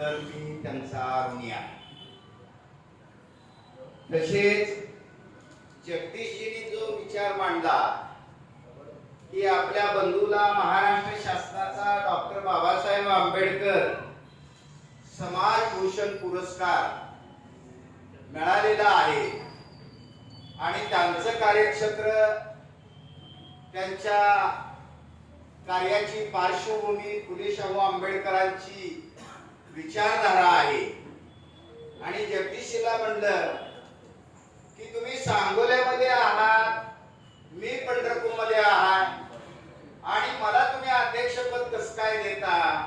तर मी त्यांचा ऋणी आहे. तसेच जगदीशजीने जो विचार मांडला की आपल्या बंधूला महाराष्ट्र शासनाचा डॉक्टर बाबासाहेब आंबेडकर समाज भूषण पुरस्कार मिळालेला आहे. आणि त्यांचं कार्यक्षेत्र त्यांच्या कार्याची पार्श्वभूमी फुले शाहू आंबेडकरांची विचारधारा आहे. आणि जगदीशीला म्हणलं की तुम्ही सांगोल्यामध्ये आहात मी पंढरपूरमध्ये आहात आणि मला तुम्ही अध्यक्षपद कसं काय देता?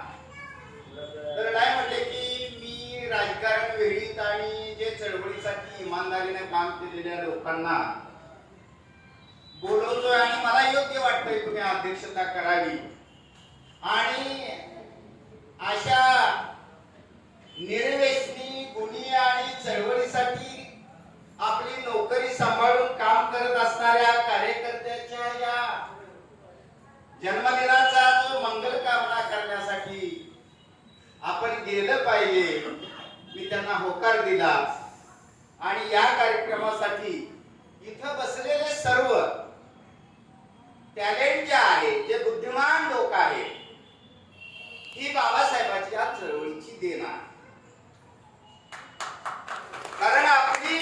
तर नाही म्हटले की मी राजकारण विहित आणि जे चळवळीसाठी इमानदारीने काम केलेल्या लोकांना बोलवतोय आणि मला योग्य वाटतंय तुम्ही अध्यक्षता करावी. आणि अशा निर्वेशनी गुणी आणि चळवळीसाठी आपली नोकरी सांभाळून काम करत असणाऱ्या कार्यकर्त्याच्या या जन्मदिनाचा जो मंगल कामना करण्यासाठी आपण गेलं पाहिजे मी त्यांना होकार दिला. आणि या कार्यक्रमासाठी इथं बसलेले सर्व टॅलेंट जे आहे जे बुद्धिमान लोक आहेत ही बाबासाहेबाची या चळवळीची देण आहे कारण आपली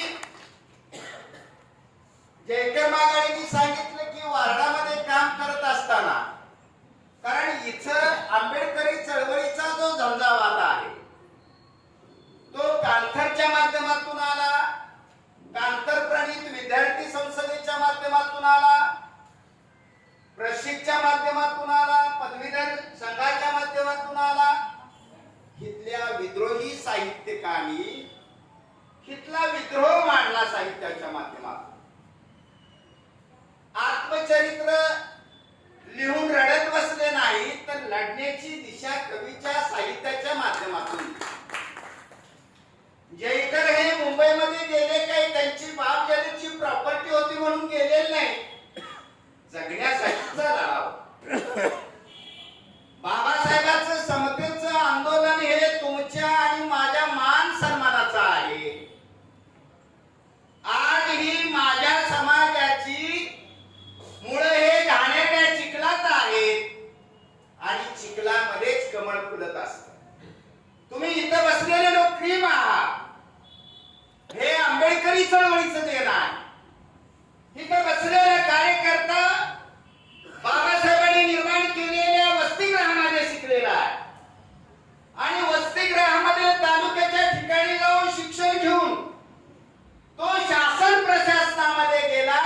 जयकर मागाळींनी सांगितलं की वार्डामध्ये काम करत असताना कारण इथं आंबेडकरी चळवळीचा जो झंझावात आहे होती म्हणून गेलेले नाही जगण्यासाठीचा लढाव बाबासाहेबांचं समतेचं आंदोलन हे तुमच्या आणि माझ्या मान सन्मानाचं आहे आज ही माझ्या समाजाची मुळे हे घाणेरड्या चिखलात आहेत आणि चिखलामध्येच कमळ फुलत असत तुम्ही इथं बसलेले लोक क्रीम आहात हे आंबेडकरी चळवळीचं देण आहे इथं बसलेला कार्यकर्ता बाबासाहेबांनी निर्माण केलेल्या वसतिगृहामध्ये शिकलेला आहे आणि वसतिगृहामध्ये तालुक्याच्या ठिकाणी जाऊन शिक्षण घेऊन तो शासन प्रशासनामध्ये गेला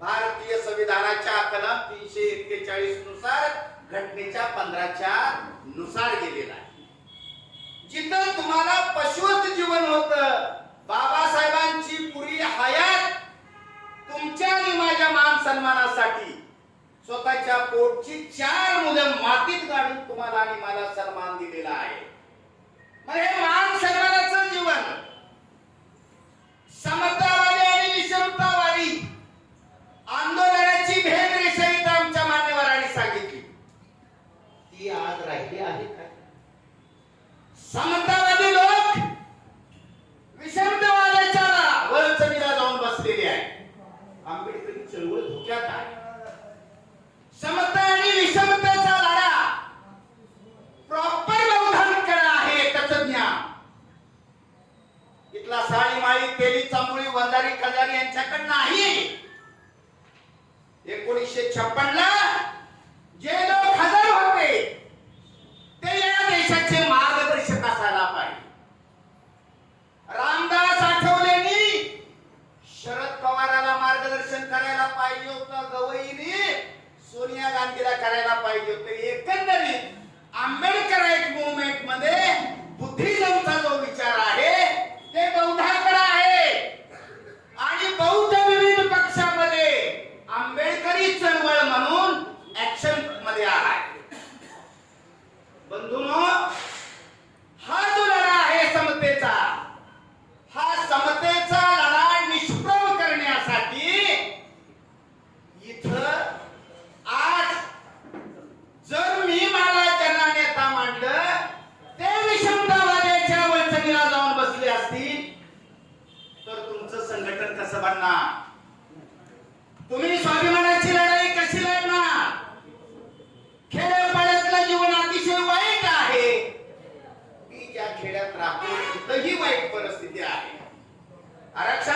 भारतीय संविधानाच्या कलम तीनशे एक्केचाळीसनुसार घटनेच्या पंधराच्या नुसार गेलेला आहे जिथं तुम्हाला पशुवत जीवन होत बाबासाहेबांची पुरी हयात तुमच्या आणि माझ्या मान सन्मानासाठी स्वतःच्या पोटची चार मुलं मातीत गाडून तुम्हाला आणि मला सन्मान दिलेला आहे मग हे मान सन्मानाचं जीवन समतावादी आणि विषमतावादी आंदोलनाची भेद रेषा इथं आमच्या मान्यवरांनी सांगितली ती आज राहिली आहे का समतावादी लोक विषमतावादाच्या वरचणीला जाऊन बसलेले आहे आंबेडकरी चळवळ धोक्यात आहे समता आणि विषमतेचा लढा प्रॉपर बौद्धांकडे आहे तत्वज्ञान इथला साळी माळी तेली चांबुळी वंजारी खजारी यांच्याकडे नाही एकोणीसशे छप्पन ला जे लोक हजर होते ते या देशाचे मार्गदर्शक असायला पाहिजे रामदास आठवलेंनी शरद पवाराला मार्गदर्शन करायला पाहिजे होतं गवईने सोनिया गांधीला करायला पाहिजे होतं एकंदरीत आंबेडकर एक मुवमेंटमध्ये बुद्धिजमचा जो विचार आहे ते बौद्धाकडे आहे आणि बौद्ध विविध पक्षामध्ये आंबेडकरी चळवळ म्हणून Araxa.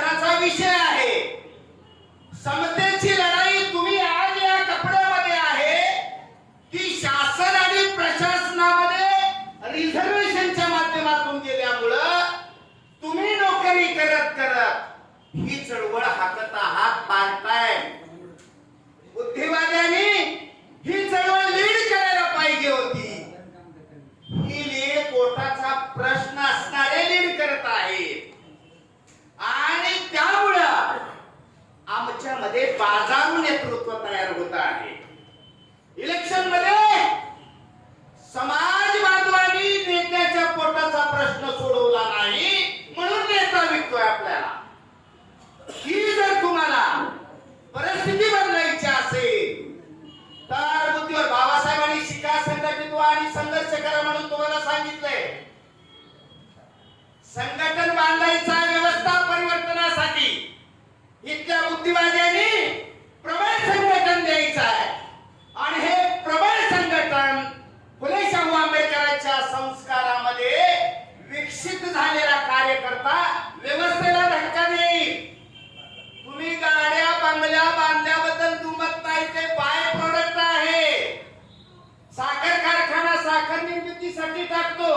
साठी टाकतो.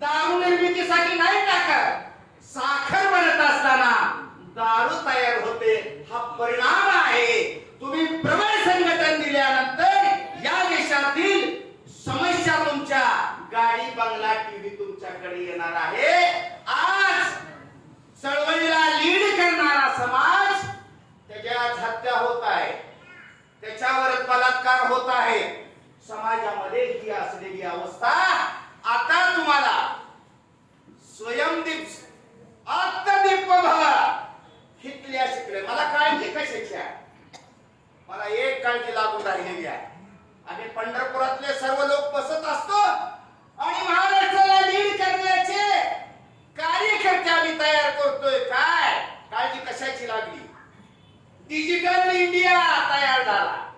दारू निर्मितीसाठी नाही टाकत. साखर बनत असताना दारू तयार होते. हा परिणाम आहे. तुम्ही प्रबळ संघटन दिल्यानंतर या देशातील समस्या तुमच्या गाडी बंगला टीव्ही तुमच्याकडे येणार आहे. आज चळवळीला लीड आता एक काळजी लागून राहिलेली आहे. आणि पंढरपुरातले सर्व लोक बसत असतो आणि महाराष्ट्राला लीड करण्याचे कार्यकर्ते आम्ही तयार करतोय. काय? काळजी कशाची लागली? डिजिटल इंडिया तयार झाला.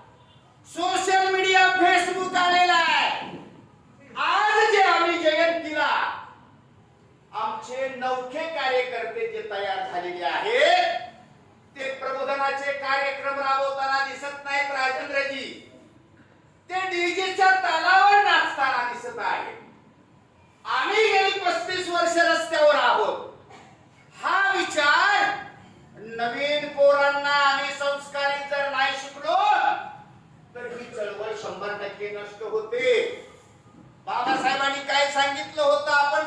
नदीच्या तालावर नाचताना दिसत आहे. आम्ही गेली पस्तीस वर्ष रस्त्यावर आहोत. हा विचार नवीन पोरांना आम्ही संस्कारी जर नाही शिकलो तर ही चळवळ शंभर टक्के नष्ट होते. बाबासाहेबांनी काय सांगितलं होतं आपण?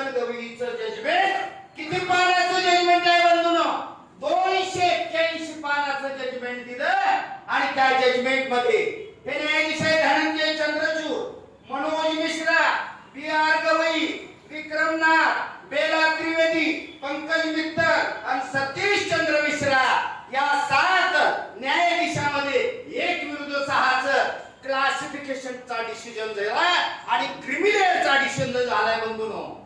मटन गवळीचं जजमेंट किती पानाचं जजमेंट आहे बंधून? दोनशे एक्क्याऐंशी पानाचं जजमेंट दिलं. आणि त्या जजमेंटमध्ये हे न्यायाधीश आहे धनंजय चंद्रचूड मनोज मिश्रा बी आर गवई विक्रम नाथ बेला त्रिवेदी पंकज मित्तल आणि सतीश चंद्र मिश्रा या सात न्यायाधीशामध्ये एक विरुद्ध सहाच क्लासिफिकेशनचा डिसिजन झाला आणि क्रिमिनलचा डिसिजन झालाय बंधून.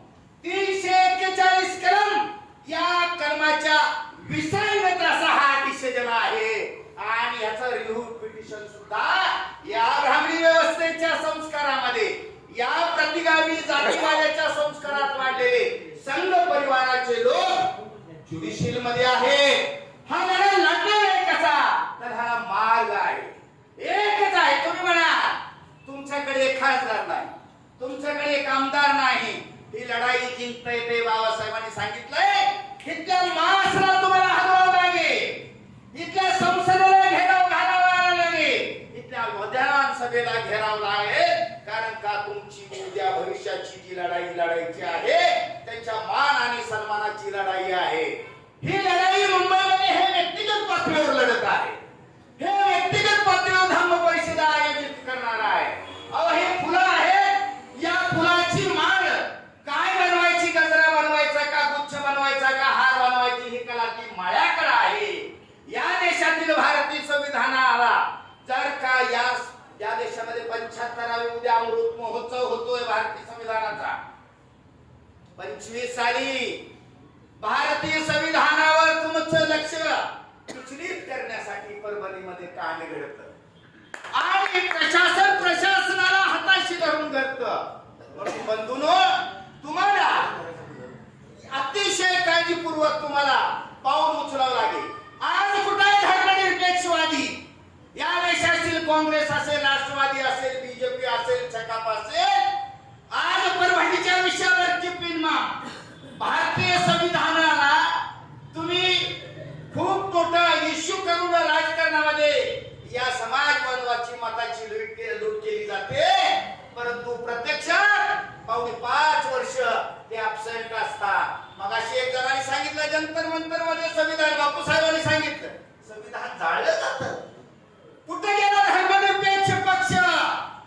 तीनशे एक्केचाळीस कलम या कलमाच्या विसंगत असा हा डिसिजन आहे. आणि याचं रिव्ह्यू पिटिशन सुद्धा या ब्राह्मणी व्यवस्थेच्या संस्कारामध्ये या प्रतिगामी जातीवाद्याच्या संस्कारात वाढलेले संघ परिवाराचे लोक ज्युडिशियलमध्ये आहे हा लढा लढणार आहे कसा तर हा मार्ग आहे एकच आहे तुम्ही म्हणा तुमच्याकडे एक खासदार नाही तुमच्याकडे एक आमदार नाही ही लढाई ते बाबासाहेबांनी सांगितलंय इथल्या माणसाला तुम्हाला हरवावं लागेल. इथल्या संसदेला घेराव घालावा लागेल. इथल्या विधानसभेला घेराव लागेल. कारण का तुमची उद्या भविष्याची जी लढाई लढायची आहे त्यांच्या मान आणि सन्मानाची लढाई आहे. ही लढाई मुंबईमध्ये हे व्यक्तिगत पातळीवर लढत आहे. आहे भारतीय संविधानाचा. पंचवीस साली भारतीय संविधानावर तुमचं लक्ष विचलित करण्यासाठी परभणीमध्ये काम घडत आणि प्रशासन प्रशासनाला हाताशी धरून घडत म्हणून बंधूनो तुम्हाला अतिशय काळजीपूर्वक तुम्हाला पाऊल उचलावं लागेल. आज कुठे धर्मनिरपेक्षवादी या देशातील काँग्रेस असेल राष्ट्रवादी असेल बीजेपी असेल छकाप असेल परभणीच्या विषयावरची पिन्मा भारतीय संविधानाला तुम्ही खूप मोठा इश्यू करून राजकारणामध्ये या समाज बांधवाची मताची लूट लूट केली जाते. परंतु प्रत्यक्षात पावणे पाच वर्ष ते अपसेंट असतात. मग अशी एक जणांनी सांगितलं जंतर मंतरमध्ये संविधान बापूसाहेबांनी सांगितलं. संविधान झालं जातं कुठे गेला धर्मनिरपेक्ष पक्ष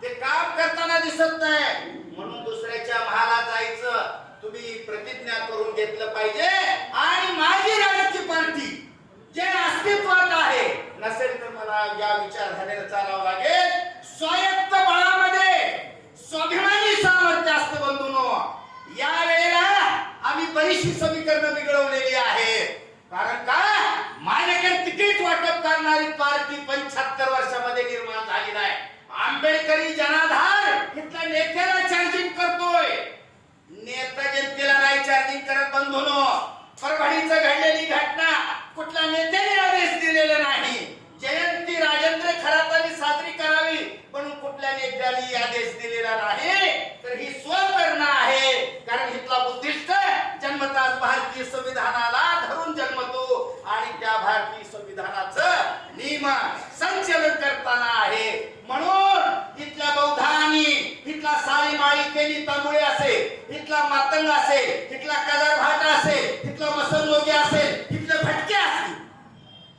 ते काम करताना दिसत नाही म्हणून दुसऱ्याच्या महाला जायचं तुम्ही प्रतिज्ञा करून घेतलं पाहिजे आणि माझी राजकीय पार्टी जे अस्तित्वात आहे. नसेल तर मला या विचारधारेला चालावं लागेल. स्वायत्त बळामध्ये स्वाभिमानी सामर्थ्य असतं बंधूनो. या वेळेला आम्ही बरीचशी समीकरणं बिघडवलेली आहेत. कारण का? माझ्याकडे तिकीट वाटप करणारी पार्टी पंच्याहत्तर वर्षामध्ये निर्माण झाली नाही आंबेडकरी जनाधार इथल्या नेत्याला चार्जिंग करतोय. नेता जनतेला नाही चार्जिंग करत बंधूनो. परभणीचं दिलेला नाही तर ही स्वप्रेरणा आहे. कारण इथला बुद्धिस्ट जन्मताच भारतीय संविधानाला धरून जन्मतो. आणि त्या भारतीय संविधानाचं नियम संचलन करताना आहे. म्हणून इथल्या बौद्धांनी इथला साळीमाळी केली तांबुळे असेल इथला मातंग असेल इथला कदर भाट असेल इथला मसनलोगी असेल इथले भटके असतील.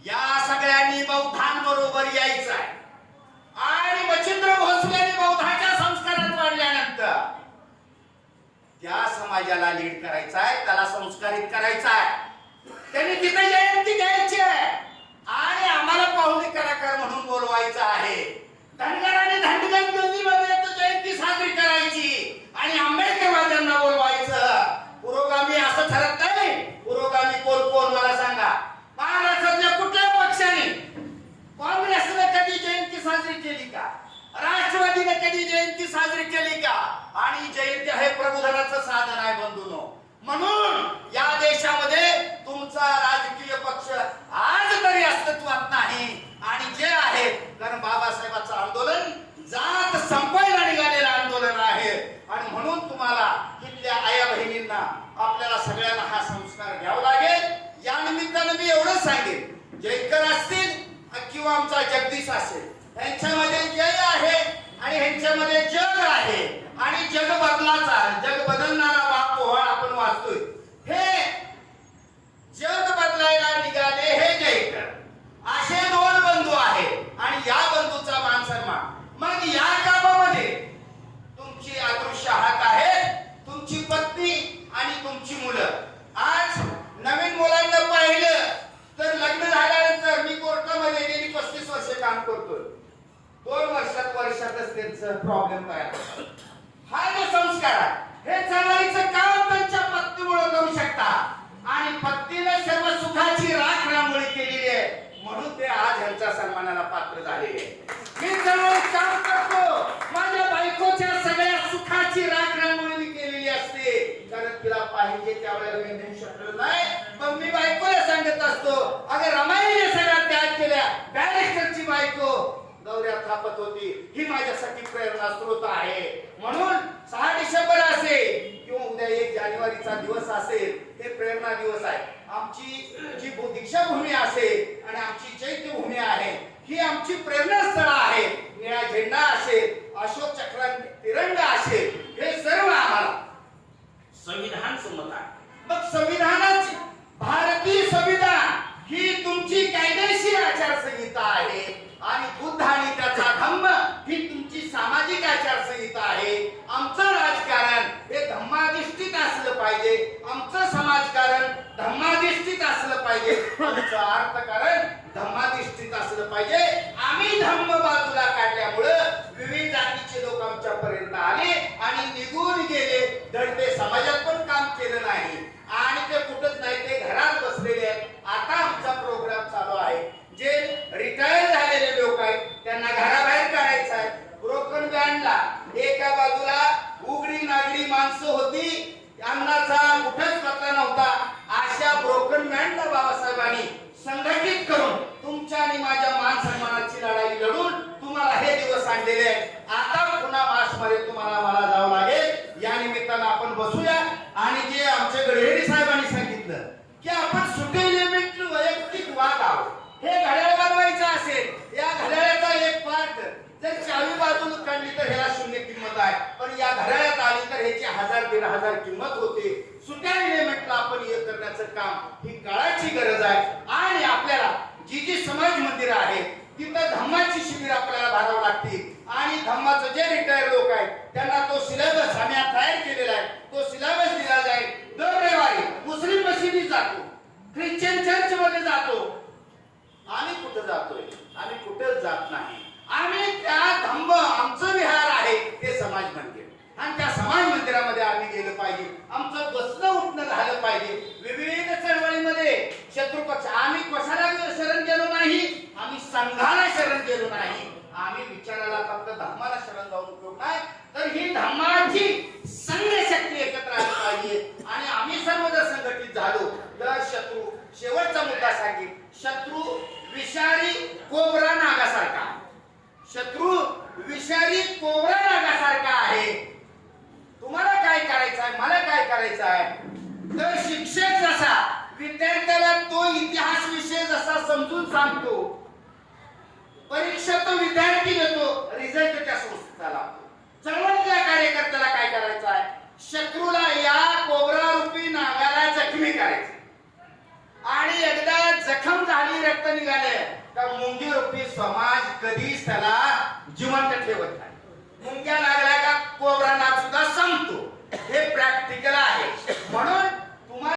या सगळ्यांनी बौद्धांबरोबर यायचं आहे. आणि मच्छिंद्र भोसलेने बौद्धाच्या वाढल्यानंतर त्या समाजाला लीड करायचा आहे त्याला संस्कारित करायचा आहे त्यांनी तिथे जयंती घ्यायची आहे. आणि आम्हाला पाहुणे कलाकार म्हणून बोलवायचं आहे. धनगर आणि धनगर दोन्ही तर जयंती साजरी करायची. आणि आंबेडकरवाद्यांना बोलवायचं. पुरोगामी असं ठरत नाही. पुरोगामी कोण कोण मला सांगा महाराष्ट्रातल्या कुठल्याही पक्षाने काँग्रेसने कधी जयंती साजरी केली का राष्ट्रवादीने कधी जयंती साजरी केली का? आणि जयंती हे प्रबोधनाचं साधन आहे बंधूनो. म्हणून या देशामध्ये तुमचा राजकीय पक्ष आज तरी अस्तित्वात नाही. आणि जे आहे कारण बाबासाहेबांचं आंदोलन जात संपायला निघालेलं आंदोलन आहे. आणि म्हणून तुम्हाला इथल्या आया बहिणींना आपल्याला सगळ्यांना हा संस्कार घ्यावा लागेल. या निमित्तानं मी एवढंच सांगेन. जयकर असतील किंवा आमचा जगदीश असेल ह्यांच्यामध्ये जय त्यांच्यामध्ये जग आहे. आणि जग बदलाचा जग बदलणारा बाप ओहळ आपण वाचतोय. हे जग बदलायला निघाले हे जयकर. असे दोन बंधू आहे आणि या बंधूचा मान सन्मान. मग या कामामध्ये तुमची अदृश्य हात आहे तुमची पत्नी आणि तुमची मुलं. आज नवीन मुलांना पाहिलं तर लग्न झाल्यानंतर मी कोर्टामध्ये गेली पस्तीस वर्षे काम करतोय. प्रॉब्लेम तयार हा जो संस्कार आहे हे चळवळीचं काम त्यांच्या पत्नीमुळे करू शकता. आणि पत्नीने सर्व सुखाची राख रांगोळी केलेली आहे. म्हणून ते आज ह्यांच्या सन्मानाला पात्र झालेले मी चळवळीत काम करतो. माझ्या बायकोच्या सगळ्या सुखाची राख रांगोळी केलेली असते. कारण तिला पाहिजे त्यावेळेला मी नेऊ शकलो नाही. मग मी बायकोला सांगत असतो अगं रमाईने सगळ्या त्याग केल्या. बॅरिस्टरची बायको गौऱ्या थापत होती. ही माझ्यासाठी प्रेरणा स्रोत आहे. म्हणून सहा डिसेंबर असेल किंवा उद्या एक जानेवारीचा दिवस असेल हे प्रेरणा दिवस आहे. आमची जी भू- दीक्षाभूमी असेल आणि आमची चैत्यभूमी आहे ही आमची प्रेरणास्थळ आहे निळा झेंडा असेल अशोक चक्रांत तिरंगा असेल हे सर्व आम्हाला संविधान संमत आहे मग संविधानाची भारतीय संविधान ही तुमची कायदेशीर आचारसंहिता आहे आणि बुद्ध आणि त्याचा धम्म ही तुमची सामाजिक आचारसंहिता आहे आमचं राजकारण हे धम्माधिष्ठित असलं पाहिजे आमचं समाजकारण धम्माधिष्ठित असलं पाहिजे आमचं अर्थकारण धम्माधिष्ठित असलं पाहिजे आम्ही धम्म बाजूला काढल्यामुळं विविध जातीचे लोक आमच्या पर्यंत आले आणि निघून गेले. दडपे समाजात पण काम केलं नाही आणि ते कुठंच नाही ते घरात बसलेले आहेत आता आमचा प्रोग्राम चालू आहे जे रिटायर झालेले लोक आहेत त्यांना घराबाहेर काढायचं आहे ब्रोकन बँडला एका बाजूला उघडी नागडी माणसं होती अन्नाचा कुठेच पत्ता नव्हता अशा ब्रोकन बँडला बाबासाहेबांनी संघटित करून तुमच्या आणि माझ्या मान सन्मानाची लढाई लढून तुम्हाला हे दिवस आणलेले आहेत आता पुन्हा मार्च मध्ये तुम्हाला मला जावं लागेल या निमित्तानं आपण बसूया आणि जे आमच्या गडहेरी साहेबांनी सांगितलं की आपण सुटे एलिमेंट वैयक्तिक वाद आहोत. हे घड्याळ बनवायचं असेल या घड्याळाचा एक पार्ट जर चावी बाजूला काढली तर ह्याला शून्य किंमत आहे. पण या घड्याळात आली तर ह्याची हजार दीड हजार किंमत होते. सुट्या एलिमेंटला आपण हे करण्याचं काम ही काळाची गरज आहे. आणि आपल्याला जी जी समाज मंदिर आहेत तिथं धम्माची शिबिर आपल्याला भरावं लागतील. आणि धम्माचं जे रिटायर लोक आहेत त्यांना तो सिलेबस आम्ही तयार केलेला आहे. तो सिलेबस दिला जाईल. दर रविवारी मुस्लिम मशिदीत जातो. ख्रिश्चन चर्च मध्ये जातो. आम्ही कुठं जातोय? आम्ही कुठंच जात नाही. आम्ही त्या धम्म आमचं विहार आहे ते समाज मंदिर. आणि त्या समाज मंदिरामध्ये आम्ही गेलं पाहिजे. आमचं बसणं उठणं झालं पाहिजे विविध चळवळीमध्ये शत्रुपक्ष आम्ही कशाला शरण गेलो नाही आम्ही संघाला शरण गेलो नाही आम्ही विचाराला फक्त धर्माला शरण जाऊन उपयोग नाही तर ही धर्माची संघशक्ती एकत्र आली पाहिजे. आणि आम्ही सर्व जर संघटित झालो तर शत्रू शेवटचा मुद्दा सांगेल शत्रू विषारी कोबरा नागासारखा शत्रू विषारी कोबरा नागासारखा आहे. तुम्हाला काय करायचं आहे? मला काय करायचं आहे? तर शिक्षक जसा विद्यार्थ्याला तो इतिहास विषय जसा समजून सांगतो परीक्षा तो विद्यार्थी देतो रिझल्ट त्या संस्थेला. लागतो चळवळीतल्या कार्यकर्त्याला काय करायचं आहे? शत्रूला या कोबरा रूपी नागाला जखमी करायचं. आणि एकदा जखम झाली रक्त निघाले तर मुंगी रूपी समाज कधीच त्याला जिवंत ठेवत नाही. मुंग्या लागल्या का कोबरा नाग सुद्धा संपतो. हे प्रॅक्टिकल आहे. म्हणून